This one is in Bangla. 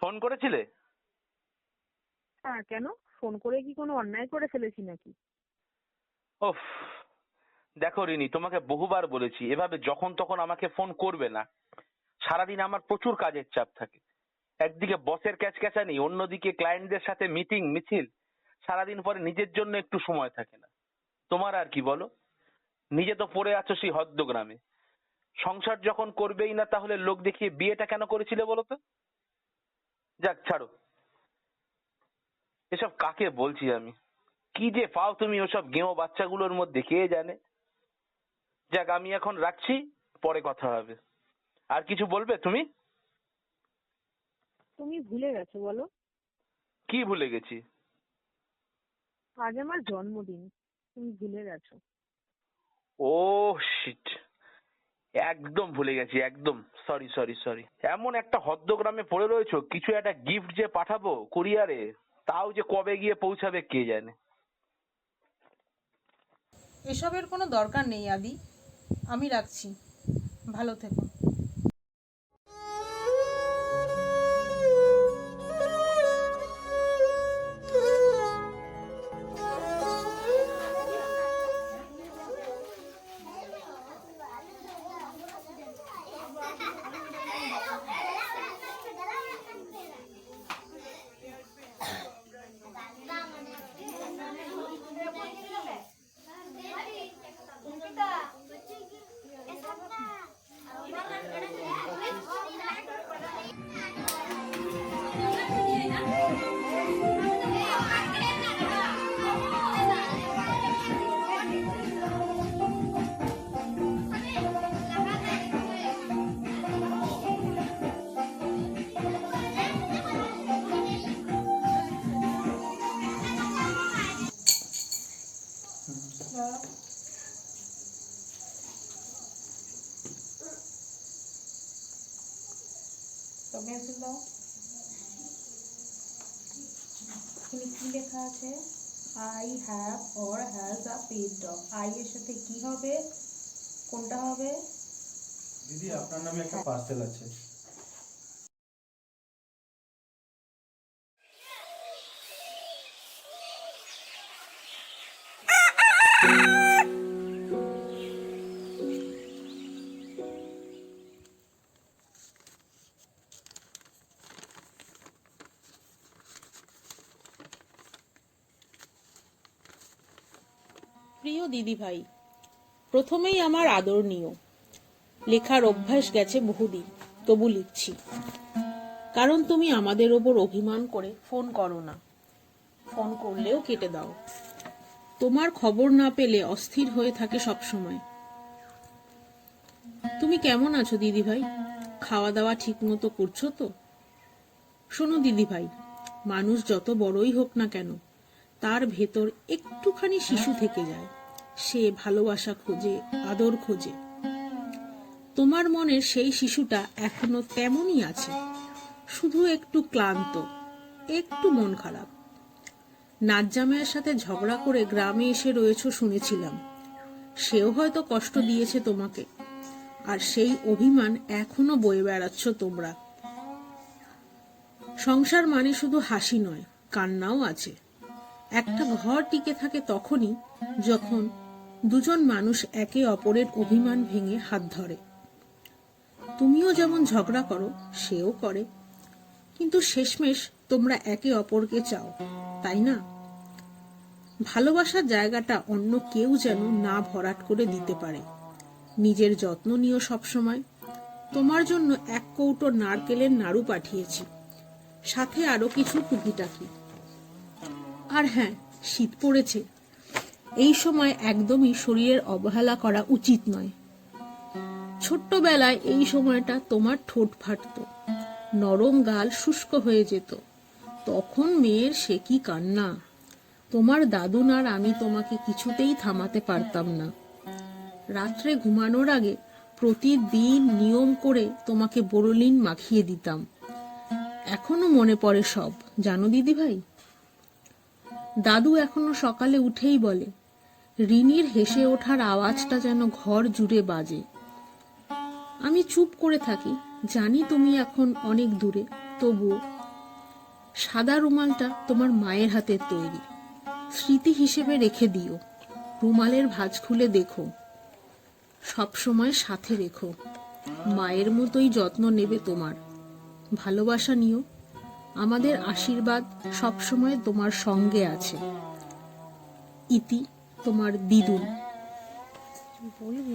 ফোন করেছিলে? হ্যাঁ কেন? ফোন করে কি কোনো অন্যায় করে ফেলেছি নাকি? ওফ দেখো রিনি, তোমাকে বহুবার বলেছি, এভাবে যখন তখন আমাকে ফোন করবে না। সারাদিন আমার প্রচুর কাজের চাপ থাকে। একদিকে বসের ক্যাচক্যাচানি, অন্যদিকে ক্লায়েন্টদের সাথে মিটিং মিছিল। সারাদিন পরে নিজের জন্য একটু সময় থাকে না। তোমার আর কি বলো? নিজে তো পড়ে আছো সেই হদ্দগ্রামে। সংসার যখন করবেই না, তাহলে লোক দেখিয়ে বিয়েটা কেন করেছিলে বলো তো? যাক, ছাড়ো। এসব কাকে বলছি আমি? কি যে পাও তুমি ওসব গেঁয়ো বাচ্চাগুলোর মধ্যে, কে জানে? যাক আমি এখন রাখছি পরে কথা হবে। আর কিছু বলবে তুমি? তুমি ভুলে গেছো বলো। কি ভুলে গেছি? আজ আমার জন্মদিন তুমি ভুলে গেছো। ও শিট একদম ভুলে গেছি একদম। সরি সরি সরি এমন একটা হদ্দগ্রামে পড়ে রয়েছো কিছু একটা গিফট যে পাঠাবো কুরিয়ারে তাও যে কবে গিয়ে পৌঁছাবে কে জানে। এসবের কোনো দরকার নেই আদি। আমি রাখছি। ভালো থেকো। পেন্সিল দাও। এখানে কি লেখা আছে? I have or has a pet dog I এর সাথে কি হবে? কোনটা হবে? দিদি, আপনার নামে একটা পার্সেল আছে। প্রিয় দিদিভাই, প্রথমেই আমার আদরণীয়। লেখার অভ্যাস গেছে বহুদিন, তবু লিখছি। কারণ তুমি আমাদের ওপর অভিমান করে ফোন করো না। ফোন করলেও কেটে দাও। তোমার খবর না পেলে অস্থির হয়ে থাকে সব সময় তুমি কেমন আছো দিদিভাই? খাওয়া দাওয়া ঠিক মতো করছ তো? শোনো দিদিভাই, মানুষ যত বড়ই হোক না কেন তার ভেতর একটুখানি শিশু থেকে যায়। সে ভালোবাসা খোঁজে, আদর খোঁজে। তোমার মনের সেই শিশুটা এখনও তেমনই আছে। শুধু একটু ক্লান্ত, একটু মন খারাপ। নাজ্জামের সাথে ঝগড়া করে গ্রামে এসে রয়েছো শুনেছিলাম। সেও হয়তো কষ্ট দিয়েছে তোমাকে। আর সেই অভিমান এখনও বয়ে বেড়াচ্ছ তোমরা। সংসার মানে শুধু হাসি নয়, কান্নাও আছে। একটা ঘর টিকে থাকে তখনই যখন দুজন মানুষ একে অপরের অভিমান ভেঙে হাত ধরে। তুমিও যেমন ঝগড়া করো, সেও করে। কিন্তু শেষমেশ তোমরা একে অপরকে চাও, তাই না? ভালোবাসার জায়গাটা অন্য কেউ যেন না ভরাট করে দিতে পারে। নিজের যত্ন নিও সবসময়। তোমার জন্য এক কৌটো নারকেলের নাড়ু পাঠিয়েছি। সাথে আরও কিছু টুকিটাকি। আর হ্যাঁ শীত পড়েছে। এই সময় একদমই শরীরের অবহেলা করা উচিত নয়। ছোট্টবেলায় এই সময়টা তোমার ঠোঁট ফাটত, নরম গাল শুষ্ক হয়ে যেত। তখন মেয়ের সে কি কান্না? তোমার দাদুন আর আমি তোমাকে কিছুতেই থামাতে পারতাম না। রাত্রে ঘুমানোর আগে প্রতিদিন নিয়ম করে তোমাকে বোরোলিন মাখিয়ে দিতাম। এখনও মনে পড়ে সব, জানো দিদি ভাই দাদু এখনও সকালে উঠেই বলে, রিনির হেসে ওঠার আওয়াজটা যেন ঘর জুড়ে বাজে। আমি চুপ করে থাকি, জানি তুমি এখন অনেক দূরে, তবুও সাদা রুমালটা তোমার মায়ের হাতের তৈরি। স্মৃতি হিসেবে রেখে দিও, রুমালের ভাঁজ খুলে দেখো, সব সময় সাথে রেখো। মায়ের মতোই যত্ন নেবে তোমার। ভালোবাসা নিও আমাদের আশীর্বাদ সবসময় তোমার সঙ্গে আছে। ইতি তোমার দিদুন বলবি